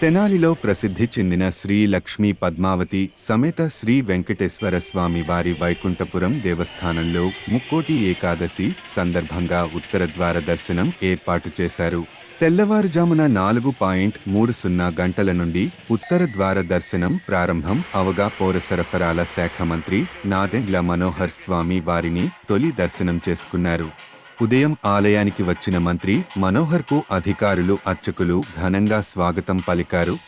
తెనాలిలో ప్రసిద్ధి చెందిన శ్రీ లక్ష్మీ పద్మావతి సమేత శ్రీ వెంకటేశ్వర స్వామి వారి వైకుంఠపురం దేవస్థానంలో ముక్కోటి ఏకాదశి సందర్భంగా ఉత్తర ద్వార దర్శనం ఏర్పాటు చేశారు. తెల్లవారుజామున నాలుగు పాయింట్ మూడు సున్నా గంటల నుండి ఉత్తర ద్వార దర్శనం ప్రారంభం అవగా పౌర సరఫరాల శాఖ మంత్రి నాదెండ్ల మనోహర్ స్వామి వారిని తొలి దర్శనం చేసుకున్నారు. ఉదయం ఆలయానికి వచ్చిన మంత్రి మనోహర్కు అధికారులు అర్చకులు ఘనంగా స్వాగతం పలికారు.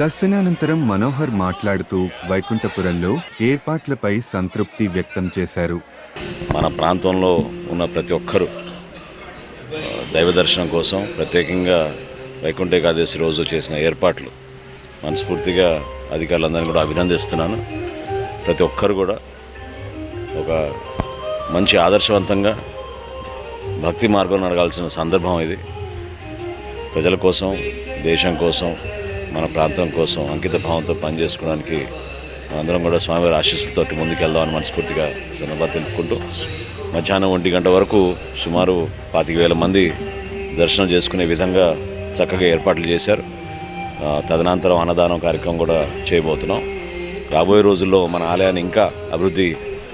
దర్శనానంతరం మనోహర్ మాట్లాడుతూ వైకుంఠపురంలో ఏర్పాట్లపై సంతృప్తి వ్యక్తం చేశారు. మన ప్రాంతంలో ఉన్న ప్రతి ఒక్కరూ దైవ దర్శనం కోసం ప్రత్యేకంగా వైకుంఠ ఏకాదశి రోజు చేసిన ఏర్పాట్లు మనస్ఫూర్తిగా అధికారులందరినీ కూడా అభినందిస్తున్నాను. ప్రతి ఒక్కరు కూడా ఒక మంచి ఆదర్శవంతంగా భక్తి మార్గం నడగాల్సిన సందర్భం ఇది. ప్రజల కోసం దేశం కోసం మన ప్రాంతం కోసం అంకిత భావంతో పనిచేసుకోవడానికి అందరం కూడా స్వామివారి ఆశీస్సులతో ముందుకెళ్దామని మనస్ఫూర్తిగా సందర్భాలు తెలుపుకుంటూ మధ్యాహ్నం ఒంటి గంట వరకు సుమారు పాతిక వేల మంది దర్శనం చేసుకునే విధంగా చక్కగా ఏర్పాట్లు చేశారు. తదనంతరం అన్నదానం కార్యక్రమం కూడా చేయబోతున్నాం. రాబోయే రోజుల్లో మన ఆలయాన్ని ఇంకా అభివృద్ధి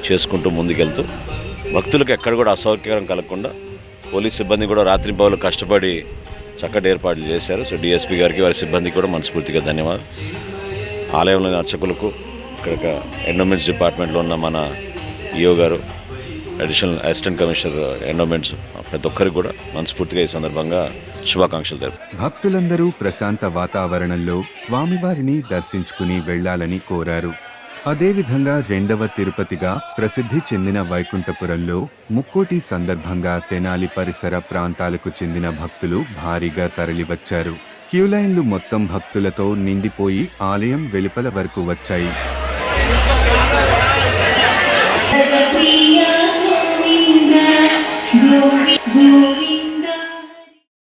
చేసుకుంటూ ముందుకెళ్తూ భక్తులకు ఎక్కడ కూడా అసౌకర్యం కలగకుండా పోలీస్ సిబ్బంది కూడా రాత్రి పౌలు కష్టపడి చక్కటి ఏర్పాట్లు చేశారు. సో డిఎస్పీ గారికి వారి సిబ్బందికి కూడా మనస్ఫూర్తిగా ధన్యవాదాలు. ఆలయంలోని అర్చకులకు ఇక్కడ ఎండోమెంట్స్ డిపార్ట్మెంట్లో ఉన్న మన ఈఓ గారు అడిషనల్ అసిస్టెంట్ కమిషనర్ ఎండోమెంట్స్ ప్రతి ఒక్కరికి కూడా మనస్ఫూర్తిగా ఈ సందర్భంగా శుభాకాంక్షలు తెలుపు. భక్తులందరూ ప్రశాంత వాతావరణంలో స్వామివారిని దర్శించుకుని వెళ్ళాలని కోరారు. అదేవిధంగా రెండవ తిరుపతిగా ప్రసిద్ధి చెందిన వైకుంఠపురంలో ముక్కోటి సందర్భంగా తెనాలి పరిసర ప్రాంతాలకు చెందిన భక్తులు భారీగా తరలివచ్చారు. క్యూలైన్లు మొత్తం భక్తులతో నిండిపోయి ఆలయం వెలుపల వరకు వచ్చాయి.